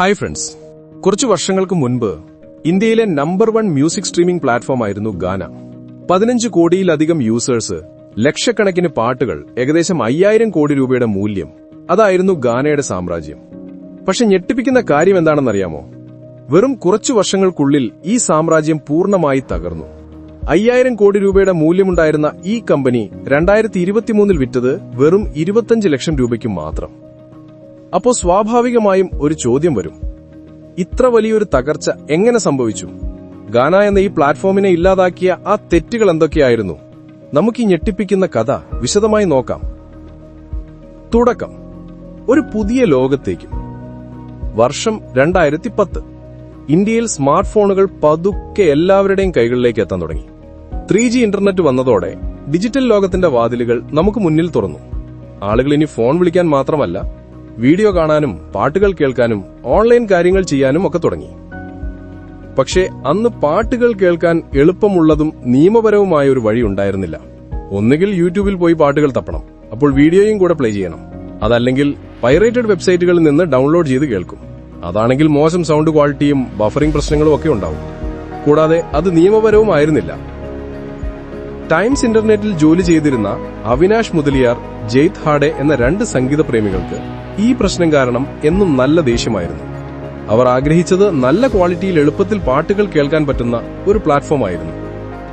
Hi friends കുറച്ചു വർഷങ്ങൾക്ക് മുൻപ് ഇന്ത്യയിലെ number one music streaming platform ആയിരുന്നു ഗാന. പതിനഞ്ച് കോടിയിലധികം യൂസേഴ്സ് ലക്ഷക്കണക്കിന് പാട്ടുകൾ ഏകദേശം അയ്യായിരം കോടി രൂപയുടെ മൂല്യം അതായിരുന്നു ഗാനയുടെ സാമ്രാജ്യം. പക്ഷെ ഞെട്ടിപ്പിക്കുന്ന കാര്യം എന്താണെന്നറിയാമോ? വെറും കുറച്ചു വർഷങ്ങൾക്കുള്ളിൽ ഈ സാമ്രാജ്യം പൂർണമായി തകർന്നു. അയ്യായിരം കോടി രൂപയുടെ മൂല്യമുണ്ടായിരുന്ന ഈ കമ്പനി രണ്ടായിരത്തി ഇരുപത്തിമൂന്നിൽ വിറ്റത് വെറും ഇരുപത്തഞ്ച് ലക്ഷം രൂപയ്ക്ക് മാത്രം. അപ്പോ സ്വാഭാവികമായും ഒരു ചോദ്യം വരും. ഇത്ര വലിയൊരു തകർച്ച എങ്ങനെ സംഭവിച്ചു? ഗാന എന്ന ഈ പ്ലാറ്റ്ഫോമിനെ ഇല്ലാതാക്കിയ ആ തെറ്റുകൾ എന്തൊക്കെയായിരുന്നു? നമുക്ക് ഈ ഞെട്ടിപ്പിക്കുന്ന കഥ വിശദമായി നോക്കാം. തുടക്കം. ഒരു പുതിയ ലോകത്തേക്ക്. വർഷം രണ്ടായിരത്തി പത്ത് ഇന്ത്യയിൽ സ്മാർട്ട് ഫോണുകൾ പതുക്കെ എല്ലാവരുടെയും കൈകളിലേക്ക് എത്താൻ തുടങ്ങി. ത്രീ ജി ഇന്റർനെറ്റ് വന്നതോടെ ഡിജിറ്റൽ ലോകത്തിന്റെ വാതിലുകൾ നമുക്ക് മുന്നിൽ തുറന്നു. ആളുകൾ ഇനി ഫോൺ വിളിക്കാൻ മാത്രമല്ല വീഡിയോ കാണാനും പാട്ടുകൾ കേൾക്കാനും ഓൺലൈൻ കാര്യങ്ങൾ ചെയ്യാനും ഒക്കെ തുടങ്ങി. പക്ഷേ അന്ന് പാട്ടുകൾ കേൾക്കാൻ എളുപ്പമുള്ളതും നിയമപരവുമായ ഒരു വഴി ഉണ്ടായിരുന്നില്ല. ഒന്നുകിൽ യൂട്യൂബിൽ പോയി പാട്ടുകൾ തപ്പണം അപ്പോൾ വീഡിയോയും കൂടെ പ്ലേ ചെയ്യണം. അതല്ലെങ്കിൽ പൈറേറ്റഡ് വെബ്സൈറ്റുകളിൽ നിന്ന് ഡൗൺലോഡ് ചെയ്ത് കേൾക്കും. അതാണെങ്കിൽ മോശം സൗണ്ട് ക്വാളിറ്റിയും ബഫറിംഗ് പ്രശ്നങ്ങളും ഒക്കെ ഉണ്ടാവും. കൂടാതെ അത് നിയമപരവുമായിരുന്നില്ല. ടൈംസ് ഇന്റർനെറ്റിൽ ജോലി ചെയ്തിരുന്ന അവിനാഷ് മുതലിയാർ ജെയ്ത് ഹാഡെ എന്ന രണ്ട് സംഗീത പ്രേമികൾക്ക് ഈ പ്രശ്നം കാരണം എന്നും നല്ല ദേഷ്യമായിരുന്നു. അവർ ആഗ്രഹിച്ചത് നല്ല ക്വാളിറ്റിയിൽ എളുപ്പത്തിൽ പാട്ടുകൾ കേൾക്കാൻ പറ്റുന്ന ഒരു പ്ലാറ്റ്ഫോം ആയിരുന്നു.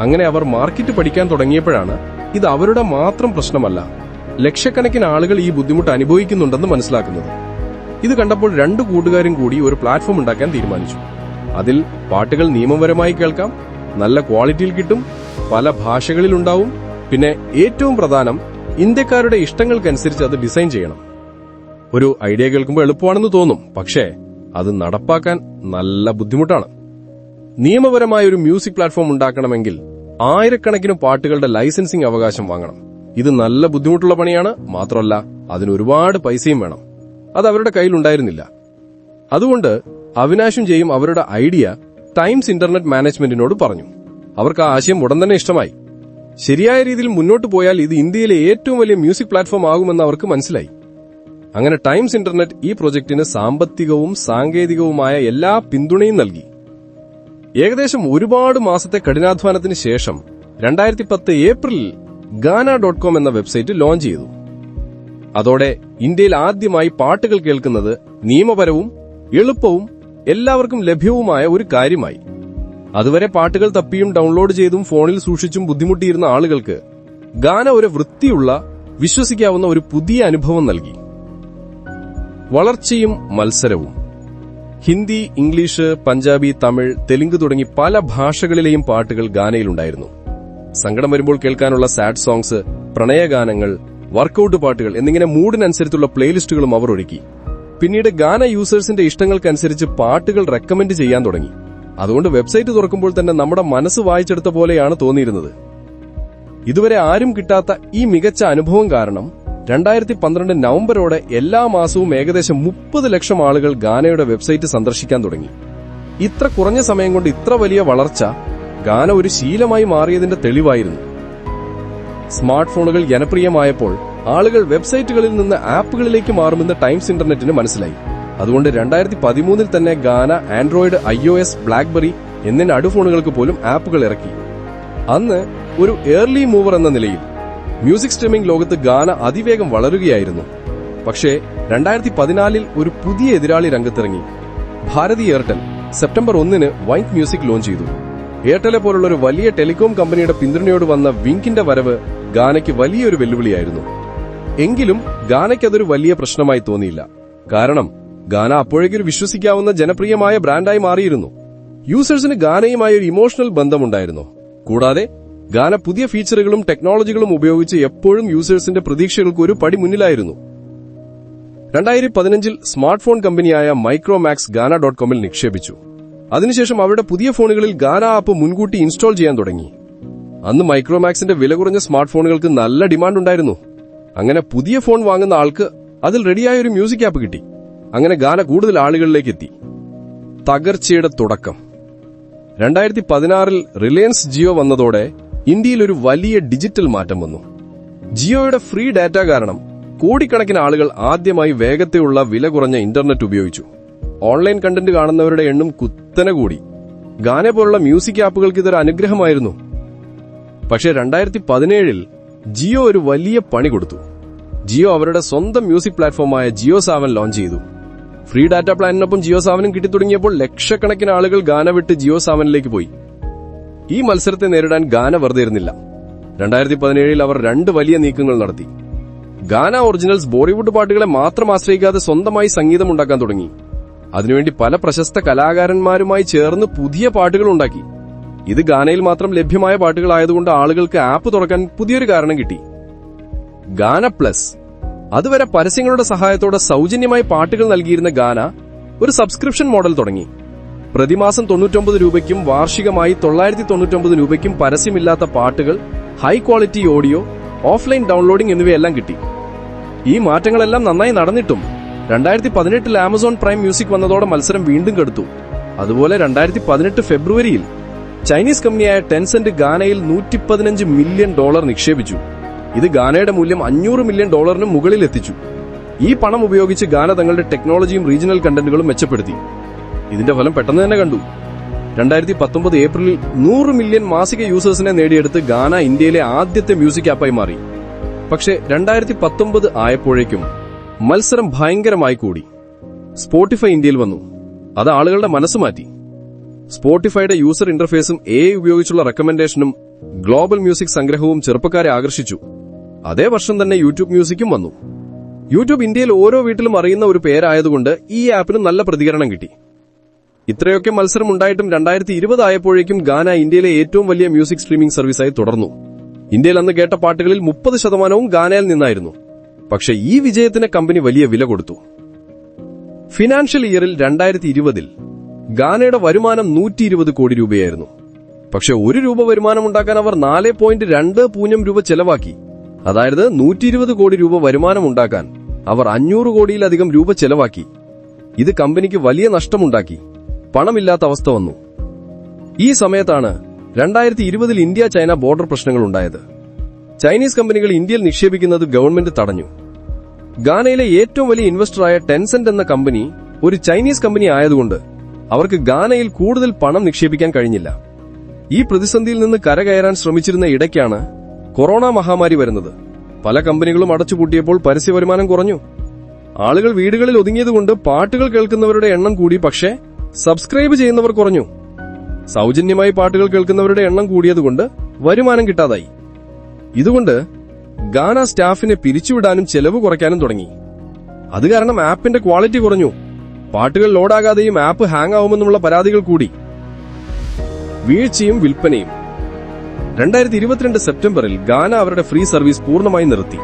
അങ്ങനെ അവർ മാർക്കറ്റ് പഠിക്കാൻ തുടങ്ങിയപ്പോഴാണ് ഇത് അവരുടെ മാത്രം പ്രശ്നമല്ല ലക്ഷക്കണക്കിന് ആളുകൾ ഈ ബുദ്ധിമുട്ട് അനുഭവിക്കുന്നുണ്ടെന്ന് മനസ്സിലാക്കുന്നത്. ഇത് കണ്ടപ്പോൾ രണ്ടു കൂട്ടുകാരും കൂടി ഒരു പ്ലാറ്റ്ഫോം ഉണ്ടാക്കാൻ തീരുമാനിച്ചു. അതിൽ പാട്ടുകൾ നിയമപരമായി കേൾക്കാം നല്ല ക്വാളിറ്റിയിൽ കിട്ടും പല ഭാഷകളിലുണ്ടാവും. പിന്നെ ഏറ്റവും പ്രധാനം ഇന്ത്യക്കാരുടെ ഇഷ്ടങ്ങൾക്കനുസരിച്ച് അത് ഡിസൈൻ ചെയ്യണം. ഒരു ഐഡിയ കേൾക്കുമ്പോൾ എളുപ്പമാണെന്ന് തോന്നും. പക്ഷേ അത് നടപ്പാക്കാൻ നല്ല ബുദ്ധിമുട്ടാണ്. നിയമപരമായ ഒരു മ്യൂസിക് പ്ലാറ്റ്ഫോം ഉണ്ടാക്കണമെങ്കിൽ ആയിരക്കണക്കിന് പാട്ടുകളുടെ ലൈസൻസിംഗ് അവകാശം വാങ്ങണം. ഇത് നല്ല ബുദ്ധിമുട്ടുള്ള പണിയാണ്. മാത്രമല്ല അതിന് ഒരുപാട് പൈസയും വേണം. അത് അവരുടെ കയ്യിലുണ്ടായിരുന്നില്ല. അതുകൊണ്ട് അവിനാശും ചെയ്യും അവരുടെ ഐഡിയ ടൈംസ് ഇന്റർനെറ്റ് മാനേജ്മെന്റിനോട് പറഞ്ഞു. അവർക്ക് ആ ആശയം ഉടൻ തന്നെ ഇഷ്ടമായി. ശരിയായ രീതിയിൽ മുന്നോട്ട് പോയാൽ ഇത് ഇന്ത്യയിലെ ഏറ്റവും വലിയ മ്യൂസിക് പ്ലാറ്റ്ഫോം ആകുമെന്ന് അവർക്ക് മനസ്സിലായി. അങ്ങനെ ടൈംസ് ഇന്റർനെറ്റ് ഈ പ്രൊജക്ടിന് സാമ്പത്തികവും സാങ്കേതികവുമായ എല്ലാ പിന്തുണയും നൽകി. ഏകദേശം ഒരുപാട് മാസത്തെ കഠിനാധ്വാനത്തിന് ശേഷം രണ്ടായിരത്തി പത്ത് ഏപ്രിലിൽ ഗാന ഡോട്ട് കോം എന്ന വെബ്സൈറ്റ് ലോഞ്ച് ചെയ്തു. അതോടെ ഇന്ത്യയിൽ ആദ്യമായി പാട്ടുകൾ കേൾക്കുന്നത് നിയമപരവും എളുപ്പവും എല്ലാവർക്കും ലഭ്യവുമായ ഒരു കാര്യമായി. അതുവരെ പാട്ടുകൾ തപ്പിയും ഡൗൺലോഡ് ചെയ്തും ഫോണിൽ സൂക്ഷിച്ചും ബുദ്ധിമുട്ടിയിരുന്ന ആളുകൾക്ക് ഗാന ഒരു വൃത്തിയുള്ള വിശ്വസിക്കാവുന്ന ഒരു പുതിയ അനുഭവം നൽകി. വളർച്ചയും മത്സരവും. ഹിന്ദി ഇംഗ്ലീഷ് പഞ്ചാബി തമിഴ് തെലുങ്ക് തുടങ്ങി പല ഭാഷകളിലെയും പാട്ടുകൾ ഗാനയിലുണ്ടായിരുന്നു. സങ്കടം വരുമ്പോൾ കേൾക്കാനുള്ള സാഡ് സോങ്സ് പ്രണയഗാനങ്ങൾ വർക്കൌട്ട് പാട്ടുകൾ എന്നിങ്ങനെ മൂഡിനനുസരിച്ചുള്ള പ്ലേലിസ്റ്റുകളും അവർ ഒരുക്കി. പിന്നീട് ഗാന യൂസേഴ്സിന്റെ ഇഷ്ടങ്ങൾക്കനുസരിച്ച് പാട്ടുകൾ റെക്കമെൻഡ് ചെയ്യാൻ തുടങ്ങി. അതുകൊണ്ട് വെബ്സൈറ്റ് തുറക്കുമ്പോൾ തന്നെ നമ്മുടെ മനസ്സ് വായിച്ചെടുത്ത പോലെയാണ് തോന്നിയിരുന്നത്. ഇതുവരെ ആരും കിട്ടാത്ത ഈ മികച്ച അനുഭവം കാരണം രണ്ടായിരത്തി പന്ത്രണ്ട് നവംബറോടെ എല്ലാ മാസവും ഏകദേശം മുപ്പത് ലക്ഷം ആളുകൾ ഗാനയുടെ വെബ്സൈറ്റ് സന്ദർശിക്കാൻ തുടങ്ങി. ഇത്ര കുറഞ്ഞ സമയം കൊണ്ട് ഇത്ര വലിയ വളർച്ച ഗാന ഒരു ശീലമായി മാറിയതിന്റെ തെളിവായിരുന്നു. സ്മാർട്ട് ഫോണുകൾ ജനപ്രിയമായപ്പോൾ ആളുകൾ വെബ്സൈറ്റുകളിൽ നിന്ന് ആപ്പുകളിലേക്ക് മാറുമെന്ന് ടൈംസ് ഇന്റർനെറ്റിന് മനസ്സിലായി. അതുകൊണ്ട് രണ്ടായിരത്തി പതിമൂന്നിൽ തന്നെ Gaana Android I O S BlackBerry എന്നിന്റെ അടുഫോണുകൾക്ക് പോലും ആപ്പുകൾ ഇറക്കി. അന്ന് ഒരു ഏർലി മൂവർ എന്ന നിലയിൽ മ്യൂസിക് സ്ട്രീമിംഗ് ലോകത്ത് ഗാന അതിവേഗം വളരുകയായിരുന്നു. പക്ഷേ രണ്ടായിരത്തി പതിനാലിൽ ഒരു പുതിയ എതിരാളി രംഗത്തിറങ്ങി. ഭാരതി എയർടെൽ സെപ്റ്റംബർ ഒന്നിന് വൈറ്റ് മ്യൂസിക് ലോഞ്ച് ചെയ്തു. എയർടെലെ പോലുള്ള ഒരു വലിയ ടെലികോം കമ്പനിയുടെ പിന്തുണയോട് വന്ന വിങ്കിന്റെ വരവ് ഗാനയ്ക്ക് വലിയൊരു വെല്ലുവിളിയായിരുന്നു. എങ്കിലും ഗാനയ്ക്ക് അതൊരു വലിയ പ്രശ്നമായി തോന്നിയില്ല. കാരണം ഗാന അപ്പോഴേക്കൊരു വിശ്വസിക്കാവുന്ന ജനപ്രിയമായ ബ്രാൻഡായി മാറിയിരുന്നു. യൂസേഴ്സിന് ഗാനയുമായി ഒരു ഇമോഷണൽ ബന്ധമുണ്ടായിരുന്നു. കൂടാതെ ഗാന പുതിയ ഫീച്ചറുകളും ടെക്നോളജികളും ഉപയോഗിച്ച് എപ്പോഴും യൂസേഴ്സിന്റെ പ്രതീക്ഷകൾക്ക് ഒരു പടി മുന്നിലായിരുന്നു. രണ്ടായിരത്തി പതിനഞ്ചിൽ സ്മാർട്ട് ഫോൺ കമ്പനിയായ മൈക്രോമാക്സ് ഗാന ഡോട്ട് കോമിൽ നിക്ഷേപിച്ചു. അതിനുശേഷം അവരുടെ പുതിയ ഫോണുകളിൽ ഗാന ആപ്പ് മുൻകൂട്ടി ഇൻസ്റ്റാൾ ചെയ്യാൻ തുടങ്ങി. അന്ന് മൈക്രോമാക്സിന്റെ വില കുറഞ്ഞ സ്മാർട്ട് ഫോണുകൾക്ക് നല്ല ഡിമാൻഡ് ഉണ്ടായിരുന്നു അങ്ങനെ പുതിയ ഫോൺ വാങ്ങുന്ന ആൾക്ക് അതിൽ റെഡിയായ ഒരു മ്യൂസിക് ആപ്പ് കിട്ടി. അങ്ങനെ ഗാന കൂടുതൽ ആളുകളിലേക്ക് എത്തി തകർച്ചയുടെ തുടക്കം. രണ്ടായിരത്തി പതിനാറിൽ റിലയൻസ് ജിയോ വന്നതോടെ ഇന്ത്യയിൽ ഒരു വലിയ ഡിജിറ്റൽ മാറ്റം വന്നു. ജിയോയുടെ ഫ്രീ ഡാറ്റ കാരണം കോടിക്കണക്കിന് ആളുകൾ ആദ്യമായി വേഗത്തിലുള്ള വില കുറഞ്ഞ ഇന്റർനെറ്റ് ഉപയോഗിച്ചു. ഓൺലൈൻ കണ്ടന്റ് കാണുന്നവരുടെ എണ്ണം കുത്തനെ കൂടി. ഗാന പോലുള്ള മ്യൂസിക് ആപ്പുകൾക്ക് ഇതൊരു അനുഗ്രഹമായിരുന്നു. പക്ഷേ രണ്ടായിരത്തി പതിനേഴിൽ ജിയോ ഒരു വലിയ പണി കൊടുത്തു. ജിയോ അവരുടെ സ്വന്തം മ്യൂസിക് പ്ലാറ്റ്ഫോമായ ജിയോ സാവൻ ലോഞ്ച് ചെയ്തു. ഫ്രീ ഡാറ്റ പ്ലാനിനൊപ്പം ജിയോ സാവനും കിട്ടിത്തുടങ്ങിയപ്പോൾ ലക്ഷക്കണക്കിന് ആളുകൾ ഗാന വിട്ട് ജിയോ സാവനിലേക്ക് പോയി. ഈ മത്സരത്തെ നേരിടാൻ ഗാന വെറുതെ ഇരുന്നില്ല രണ്ടായിരത്തി പതിനേഴിൽ അവർ രണ്ട് വലിയ നീക്കങ്ങൾ നടത്തി. ഗാന ഒറിജിനൽസ് ബോളിവുഡ് പാട്ടുകളെ മാത്രം ആശ്രയിക്കാതെ സ്വന്തമായി സംഗീതം ഉണ്ടാക്കാൻ തുടങ്ങി. അതിനുവേണ്ടി പല പ്രശസ്ത കലാകാരന്മാരുമായി ചേർന്ന് പുതിയ പാട്ടുകൾ ഉണ്ടാക്കി. ഇത് ഗാനയിൽ മാത്രം ലഭ്യമായ പാട്ടുകളായതുകൊണ്ട് ആളുകൾക്ക് ആപ്പ് തുറക്കാൻ പുതിയൊരു കാരണം കിട്ടി. ഗാന പ്ലസ്. അതുവരെ പരസ്യങ്ങളുടെ സഹായത്തോടെ സൗജന്യമായി പാട്ടുകൾ നൽകിയിരുന്ന ഗാന ഒരു സബ്സ്ക്രിപ്ഷൻ മോഡൽ തുടങ്ങി. പ്രതിമാസം തൊണ്ണൂറ്റൊമ്പത് രൂപയ്ക്കും വാർഷികമായി തൊള്ളായിരത്തി തൊണ്ണൂറ്റൊമ്പത് രൂപയ്ക്കും പരസ്യമില്ലാത്ത പാട്ടുകൾ high quality audio offline downloading എന്നിവയെല്ലാം കിട്ടി. ഈ മാറ്റങ്ങളെല്ലാം നന്നായി നടന്നിട്ടും രണ്ടായിരത്തി പതിനെട്ടിൽ ആമസോൺ പ്രൈം മ്യൂസിക് വന്നതോടെ മത്സരം വീണ്ടും കെടുത്തു. അതുപോലെ രണ്ടായിരത്തി പതിനെട്ട് ഫെബ്രുവരിയിൽ ചൈനീസ് കമ്പനിയായ ടെൻസെന്റ് ഗാനയിൽ നൂറ്റി പതിനഞ്ച് മില്യൺ ഡോളർ നിക്ഷേപിച്ചു. ഇത് ഗാനയുടെ മൂല്യം അഞ്ഞൂറ് മില്യൺ ഡോളറിന് മുകളിൽ എത്തിച്ചു. ഈ പണം ഉപയോഗിച്ച് ഗാന തങ്ങളുടെ ടെക്നോളജിയും റീജിയണൽ കണ്ടന്റുകളും മെച്ചപ്പെടുത്തി. ഇതിന്റെ ഫലം പെട്ടെന്ന് തന്നെ കണ്ടു. രണ്ടായിരത്തി പത്തൊമ്പത് ഏപ്രിലിൽ നൂറ് മില്യൺ മാസിക യൂസേഴ്സിനെ നേടിയെടുത്ത് ഗാന ഇന്ത്യയിലെ ആദ്യത്തെ മ്യൂസിക് ആപ്പായി മാറി. പക്ഷേ രണ്ടായിരത്തി പത്തൊമ്പത് ആയപ്പോഴേക്കും മത്സരം ഭയങ്കരമായി കൂടി. സ്പോട്ടിഫൈ ഇന്ത്യയിൽ വന്നു. അത് ആളുകളുടെ മനസ്സ് മാറ്റി. സ്പോട്ടിഫൈയുടെ യൂസർ ഇന്റർഫേസും എ ഉപയോഗിച്ചുള്ള റെക്കമെൻഡേഷനും ഗ്ലോബൽ മ്യൂസിക് സംഗ്രഹവും ചെറുപ്പക്കാരെ ആകർഷിച്ചു. അതേ വർഷം തന്നെ യൂട്യൂബ് മ്യൂസിക്കും വന്നു. യൂട്യൂബ് ഇന്ത്യയിൽ ഓരോ വീട്ടിലും അറിയുന്ന ഒരു പേരായതുകൊണ്ട് ഈ ആപ്പിന് നല്ല പ്രതികരണം കിട്ടി. ഇത്രയൊക്കെ മത്സരം ഉണ്ടായിട്ടും രണ്ടായിരത്തി ഇരുപത് ആയപ്പോഴേക്കും ഗാന ഇന്ത്യയിലെ ഏറ്റവും വലിയ മ്യൂസിക് സ്ട്രീമിംഗ് സർവീസായി തുടർന്നു. ഇന്ത്യയിൽ അന്ന് കേട്ട പാട്ടുകളിൽ മുപ്പത് ശതമാനവും ഗാനയിൽ നിന്നായിരുന്നു. പക്ഷെ ഈ വിജയത്തിന് കമ്പനി വലിയ വില കൊടുത്തു. ഫിനാൻഷ്യൽ ഇയറിൽ രണ്ടായിരത്തി ഇരുപതിൽ ഗാനയുടെ വരുമാനം നൂറ്റി ഇരുപത് കോടി രൂപയായിരുന്നു. പക്ഷെ ഒരു രൂപ വരുമാനം ഉണ്ടാക്കാൻ അവർ നാല് പോയിന്റ് രണ്ട് പൂജ്യം രൂപ ചെലവാക്കി. അതായത് നൂറ്റി ഇരുപത് കോടി രൂപ വരുമാനം ഉണ്ടാക്കാൻ അവർ അഞ്ഞൂറ് കോടിയിലധികം രൂപ ചെലവാക്കി. ഇത് കമ്പനിക്ക് വലിയ നഷ്ടമുണ്ടാക്കി. പണമില്ലാത്ത അവസ്ഥ വന്നു. ഈ സമയത്താണ് രണ്ടായിരത്തി ഇരുപതിൽ ഇന്ത്യ ചൈന ബോർഡർ പ്രശ്നങ്ങൾ ഉണ്ടായത് ചൈനീസ് കമ്പനികൾ ഇന്ത്യയിൽ നിക്ഷേപിക്കുന്നത് ഗവൺമെന്റ് തടഞ്ഞു. ഗാനയിലെ ഏറ്റവും വലിയ ഇൻവെസ്റ്ററായ ടെൻസെന്റ് എന്ന കമ്പനി ഒരു ചൈനീസ് കമ്പനി ആയതുകൊണ്ട് അവർക്ക് ഗാനയിൽ കൂടുതൽ പണം നിക്ഷേപിക്കാൻ കഴിഞ്ഞില്ല. ഈ പ്രതിസന്ധിയിൽ നിന്ന് കരകയറാൻ ശ്രമിച്ചിരുന്ന ഇടയ്ക്കാണ് കൊറോണ മഹാമാരി വരുന്നത്. പല കമ്പനികളും അടച്ചുപൂട്ടിയപ്പോൾ പരസ്യ വരുമാനം കുറഞ്ഞു. ആളുകൾ വീടുകളിൽ ഒതുങ്ങിയതുകൊണ്ട് പാട്ടുകൾ കേൾക്കുന്നവരുടെ എണ്ണം കൂടി പക്ഷേ സബ്സ്ക്രൈബ് ചെയ്യുന്നവർ കുറഞ്ഞു. സൗജന്യമായി പാട്ടുകൾ കേൾക്കുന്നവരുടെ എണ്ണം കൂടിയതുകൊണ്ട് വരുമാനം കിട്ടാതായി. ഇതുകൊണ്ട് ഗാന സ്റ്റാഫിനെ പിരിച്ചുവിടാനും ചെലവ് കുറയ്ക്കാനും തുടങ്ങി. അത് കാരണം ആപ്പിന്റെ ക്വാളിറ്റി കുറഞ്ഞു. പാട്ടുകൾ ലോഡാകാതെയും ആപ്പ് ഹാങ് ആവുമെന്നുള്ള പരാതികൾ കൂടി. വീഴ്ചയും വിൽപ്പനയും. രണ്ടായിരത്തി ഇരുപത്തിരണ്ട് സെപ്റ്റംബറിൽ ഗാന അവരുടെ ഫ്രീ സർവീസ് പൂർണമായി നിർത്തി.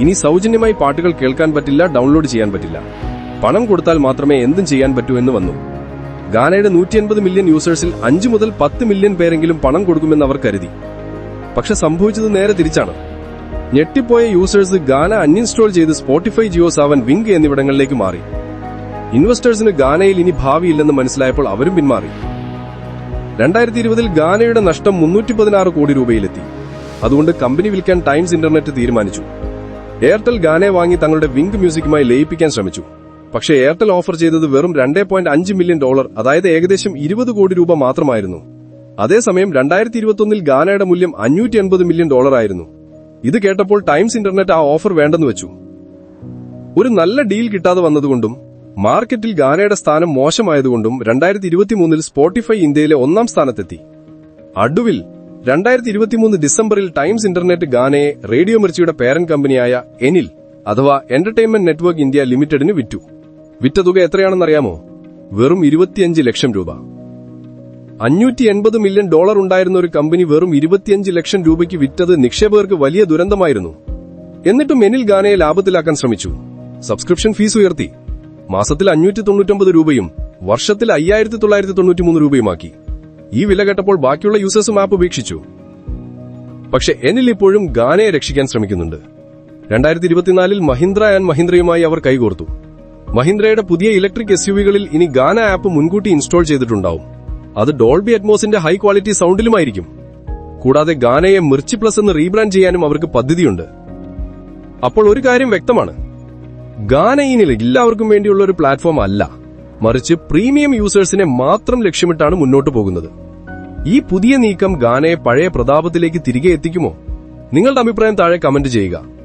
ഇനി സൗജന്യമായി പാട്ടുകൾ കേൾക്കാൻ പറ്റില്ല ഡൗൺലോഡ് ചെയ്യാൻ പറ്റില്ല. പണം കൊടുത്താൽ മാത്രമേ എന്തും ചെയ്യാൻ പറ്റൂ എന്ന് വന്നു. ഗാനയുടെ നൂറ്റി അൻപത് മില്യൺ യൂസേഴ്സിൽ അഞ്ചു മുതൽ പത്ത് മില്യൺ പേരെങ്കിലും പണം കൊടുക്കുമെന്ന് അവർ കരുതി. പക്ഷെ സംഭവിച്ചത് നേരെ തിരിച്ചാണ്. ഞെട്ടിപ്പോയ യൂസേഴ്സ് ഗാന അൺഇൻസ്റ്റാൾ ചെയ്ത് സ്പോട്ടിഫൈ ജിയോ സാവൻ വിങ്ക് എന്നിവിടങ്ങളിലേക്ക് മാറി. ഇൻവെസ്റ്റേഴ്സിന് ഗാനയിൽ ഇനി ഭാവിയില്ലെന്ന് മനസ്സിലായപ്പോൾ അവരും പിന്മാറി. രണ്ടായിരത്തി ഇരുപതിൽ ഗാനയുടെ നഷ്ടം മുന്നൂറ്റി പതിനാറ് കോടി രൂപയിലെത്തി. അതുകൊണ്ട് കമ്പനി വിൽക്കാൻ ടൈംസ് ഇന്റർനെറ്റ് തീരുമാനിച്ചു. എയർടെൽ ഗാനെ വാങ്ങി തങ്ങളുടെ വിങ്ക് മ്യൂസിക്കുമായി ലയിപ്പിക്കാൻ ശ്രമിച്ചു. പക്ഷേ എയർടെൽ ഓഫർ ചെയ്തത് വെറും രണ്ടേ പോയിന്റ് അഞ്ച് മില്യൺ ഡോളർ അതായത് ഏകദേശം ഇരുപത് കോടി രൂപ മാത്രമായിരുന്നു. അതേസമയം രണ്ടായിരത്തി ഇരുപത്തൊന്നിൽ ഗാനയുടെ മൂല്യം അഞ്ഞൂറ്റി എൺപത് മില്യൺ ഡോളർ ആയിരുന്നു. ഇത് കേട്ടപ്പോൾ ടൈംസ് ഇന്റർനെറ്റ് ആ ഓഫർ വേണ്ടെന്ന് വെച്ചു. ഒരു നല്ല ഡീൽ കിട്ടാതെ വന്നതുകൊണ്ടും മാർക്കറ്റിൽ ഗാനയുടെ സ്ഥാനം മോശമായതുകൊണ്ടും രണ്ടായിരത്തി ഇരുപത്തിമൂന്നിൽ സ്പോട്ടിഫൈ ഇന്ത്യയിലെ ഒന്നാം സ്ഥാനത്തെത്തി. അടുവിൽ രണ്ടായിരത്തി ഇരുപത്തിമൂന്ന് ഡിസംബറിൽ ടൈംസ് ഇന്റർനെറ്റ് ഗാനയെ റേഡിയോ മിർച്ചിയുടെ പേരൻ കമ്പനിയായ എനിൽ അഥവാ എന്റർടൈൻമെന്റ് നെറ്റ്വർക്ക് ഇന്ത്യ ലിമിറ്റഡിന് വിറ്റു. വിറ്റ തുക എത്രയാണെന്നറിയാമോ? വെറും ഇരുപത്തിയഞ്ച് ലക്ഷം രൂപ. അഞ്ഞൂറ്റി എൺപത് മില്യൺ ഡോളർ ഉണ്ടായിരുന്ന ഒരു കമ്പനി വെറും ഇരുപത്തിയഞ്ച് ലക്ഷം രൂപയ്ക്ക് വിറ്റത് നിക്ഷേപകർക്ക് വലിയ ദുരന്തമായിരുന്നു. എന്നിട്ടും എനിൽ ഗാനയെ ലാഭത്തിലാക്കാൻ ശ്രമിച്ചു. സബ്സ്ക്രിപ്ഷൻ ഫീസ് ഉയർത്തി. മാസത്തിൽ അഞ്ഞൂറ്റി തൊണ്ണൂറ്റൊമ്പത് രൂപയും വർഷത്തിൽ അയ്യായിരത്തി തൊള്ളായിരത്തി തൊണ്ണൂറ്റിമൂന്ന് രൂപയുമാക്കി. ഈ വില കേട്ടപ്പോൾ ബാക്കിയുള്ള യൂസേഴ്സും ആപ്പ് ഉപേക്ഷിച്ചു. പക്ഷെ എന്നിൽ ഇപ്പോഴും ഗാനയെ രക്ഷിക്കാൻ ശ്രമിക്കുന്നുണ്ട്. രണ്ടായിരത്തി ഇരുപത്തിനാലിൽ മഹീന്ദ്ര ആൻഡ് മഹീന്ദ്രയുമായി അവർ കൈകോർത്തു. മഹീന്ദ്രയുടെ പുതിയ ഇലക്ട്രിക് എസ് യുവികളിൽ ഇനി ഗാന ആപ്പ് മുൻകൂട്ടി ഇൻസ്റ്റാൾ ചെയ്തിട്ടുണ്ടാവും. അത് ഡോൾബി അറ്റ്മോസിന്റെ ഹൈ ക്വാളിറ്റി സൗണ്ടിലുമായിരിക്കും. കൂടാതെ ഗാനയെ മിർച്ചി പ്ലസ് എന്ന് റീബ്രാൻഡ് ചെയ്യാനും അവർക്ക് പദ്ധതിയുണ്ട്. അപ്പോൾ ഒരു കാര്യം വ്യക്തമാണ്. ഗാന ഇനിൽ എല്ലാവർക്കും വേണ്ടിയുള്ള ഒരു പ്ലാറ്റ്ഫോം അല്ല. മറിച്ച് പ്രീമിയം യൂസേഴ്സിനെ മാത്രം ലക്ഷ്യമിട്ടാണ് മുന്നോട്ടു പോകുന്നത്. ഈ പുതിയ നീക്കം ഗാനയെ പഴയ പ്രതാപത്തിലേക്ക് തിരികെ എത്തിക്കുമോ? നിങ്ങളുടെ അഭിപ്രായം താഴെ കമന്റ് ചെയ്യുക.